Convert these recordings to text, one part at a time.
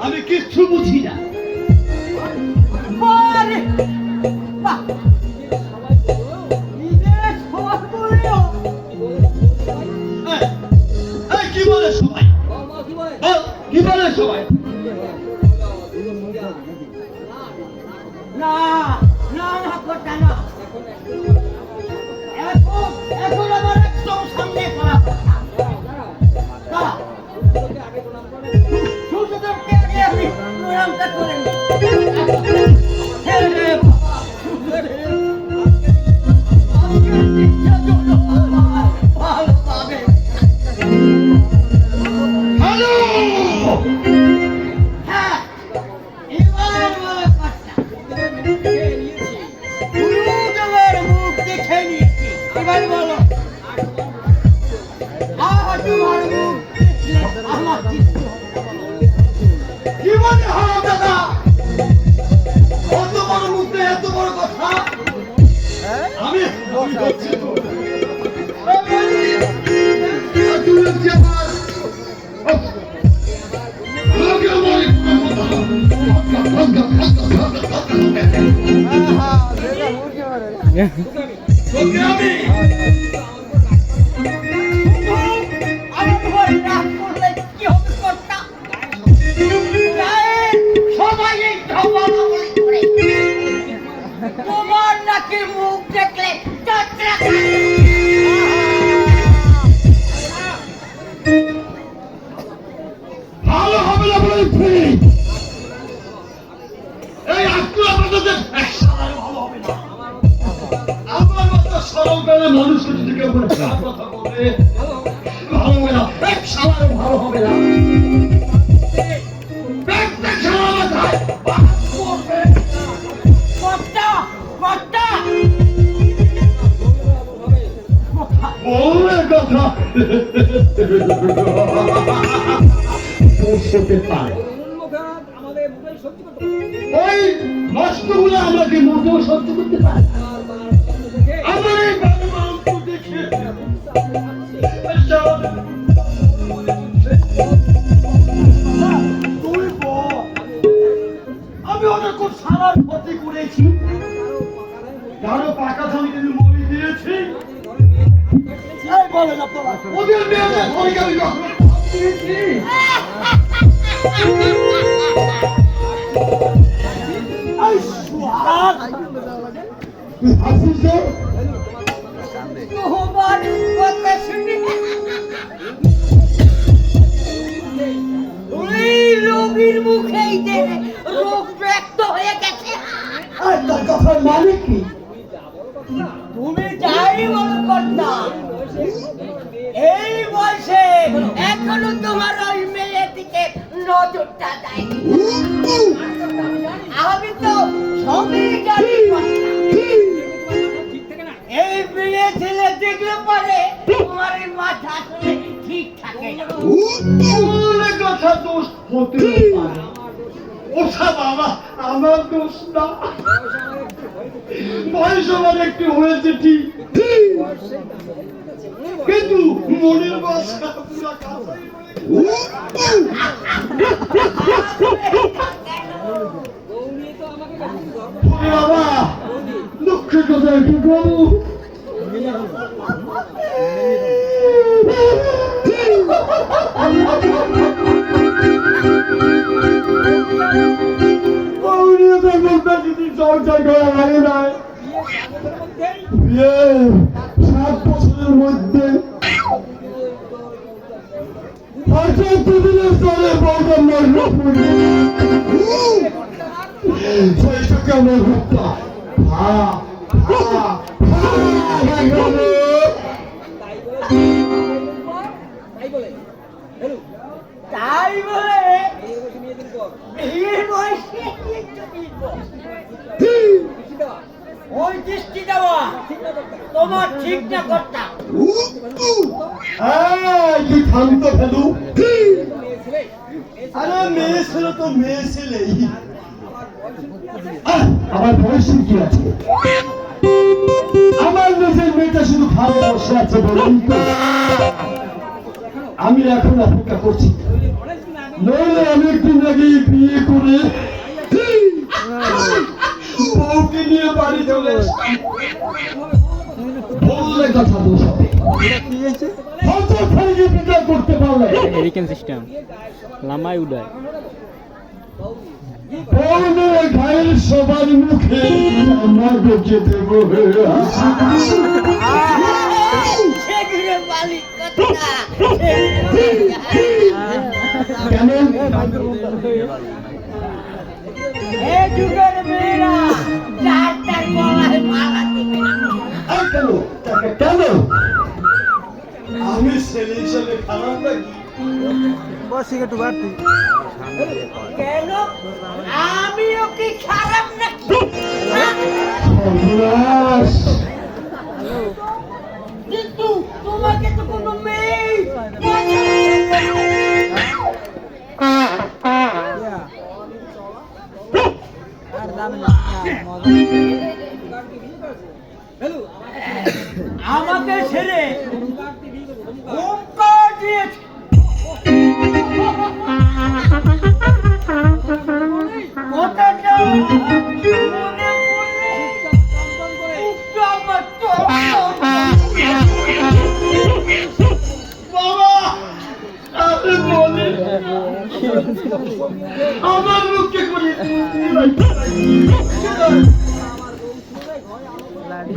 আমি কিচ্ছু বুঝি না? কি বলে সবাই? কি বলে সবাই? কি বলে হারামজাদা অত বড় মুখে এত বড় কথা? আমি আমি পৌঁছতে পারে ওই নষ্টগুলো আমাকে মোটেও সহ্য করতে পারে রোগীর মুখেই রোগ ব্যক্ত হয়ে গেছে আর তার কথার মানে কি তুমি যাই বলো কর্তা এই বয়সে এখনও তোমার ওই মেয়ের দিকে নজরটা দেয়নি। আমি তো সবই জানি। এই মেয়ে ছেলে দেখলে পরে তোমার মাথা আসলে ঠিক থাকে। কথা দোষ হতে ওঠা বাবা, আমার দোষ না। বয়স আমার একটু হয়েছে ঠিক। কিন্তু মনের বাসা পুরা কাঁচাই বাবা দুঃখের কথা কি প্রভু Yeah. সাত বছরের মধ্যে দিনের স্তরে বউটা মরল সেইটাকে আমার হত্যা তাই বলে এই বয়সে ওই দৃষ্টি দেওয়া। তোমার ঠিক না থামতো ফেলু। আরে মেয়ে ছিল তো মেয়ে আহ, আমার বয়সের কি আছে? আমার নিজের মেয়েটা শুধু ভালো আছে বলেই তো। আমি এখন অপেক্ষা করছি। নইলে আমি একদিন আগে বিয়ে করে বউকে নিয়ে বাড়ি চলে। বললে কথা দোষ হবে। হয়তো ফেলে বিচার করতে পারলে। এরিকেন সিস্টেম লামাই উড়ায় পৌনে ঘায়ের সবার মুখে আমার বেঁচে দেব সেগুলো মালিক কথা কেন? কেন তাকে কেন আমি ছেলে হিসেবে খারাপ নাকি? কেন? আমিও কি খারাপ নাকি? হ্যাঁ? কিন্তু তোমাকে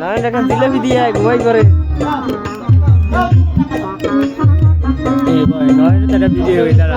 না এখন দিলে দিয়ে ঘুমাই করে এই ভয় নয় তারা বিজয় হয়ে তারা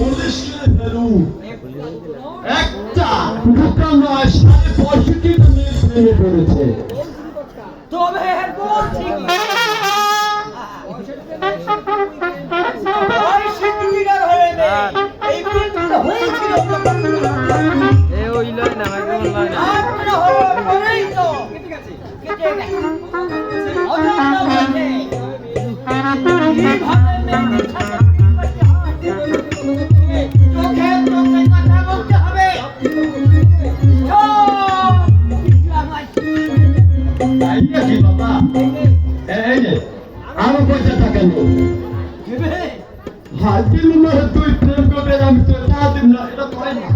কি রে একটা দুটো নয় সাড়ে পঁয়ষট্টিটা মেয়ে প্রেমে পড়েছে। তবে বলছি ওই সিদ্ধিদার নেই। এই বিয়েটা তাই নাকি বাবা এই যে আরও পয়সা টাকা নেই হাজির তুই প্রেম করবে আমি তো তা দিব না এটা করে না।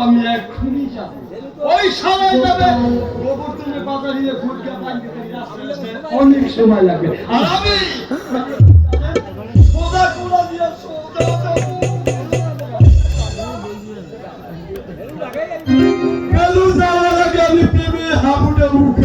আমি এখন যাব। ওই সময় যাবে। গোবর্ধনের বাজারিয়ে ঘুরকে পান অনেক সময় লাগবে আর আমি না ফুটে মুখ